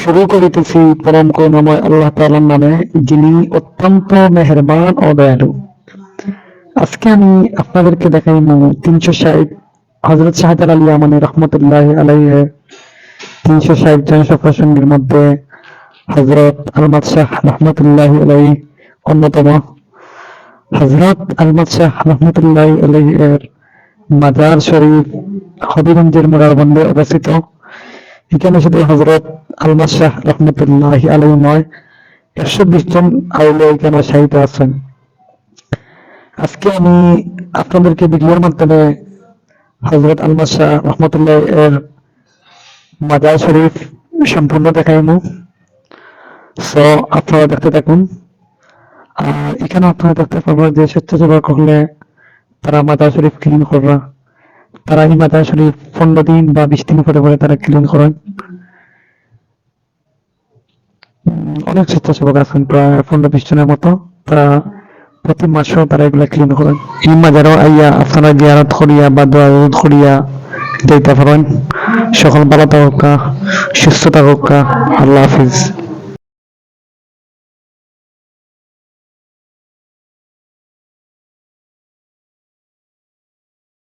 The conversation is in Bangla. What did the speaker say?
শুরু করিতেছি পরম করুণাময় আল্লাহ তাআলার নামে, যিনি অত্যন্ত মেহেরবান ও দয়ালু। আজকে আমি আপনাদেরকে দেখাইব তিনশো ষাট হজরত শাহজাল আলী আমানি রহমতুল্লাহ আলাইহের তিনশো ষাট জন সফরসঙ্গীর মধ্যে হজরত আলমাদ শাহ রহমতুল্লাহ আলাই অন্যতম। হজরত আলমাদ শাহ রহমতুল্লাহ আলাই এর মাজার শরীফ হবিগঞ্জের মোড়ারবন্দে অবস্থিত। এখানে শুধু হজরত শাহ রহমতুল্লাহ আলাই নয় একশো বিশ জন আউলে এখানে শাহিত আছেন। আজকে আমি আপনাদেরকে ভিডিওর মাধ্যমে হজরত শাহ রহমতুল্লাহ এর মাজার শরীফ সম্পূর্ণ দেখাইমু। আপনারা দেখতে থাকুন। আর এখানে আপনারা দেখতে পাবেন যে স্বেচ্ছাসেবক হলে তারা মাজার শরীফ ক্লিন করবা তারা এই মাজার শরীফ পনেরো দিন বা বিশ দিন পরে পরে তারা ক্লিন করেন। অনেক স্বেচ্ছাসেবক আছেন, প্রায় পনেরো বিশ জনের মতো। তারা প্রতি মাসেও তারা এগুলা ক্লিন করেন। এই মাজারও আইয়া আপনারা জিয়ারত করিয়া বা দোয়ারত করিয়া দিতে পারেন। সকল ভালো থাকুক, সুস্থ থাকুক। আল্লাহ হাফিজ।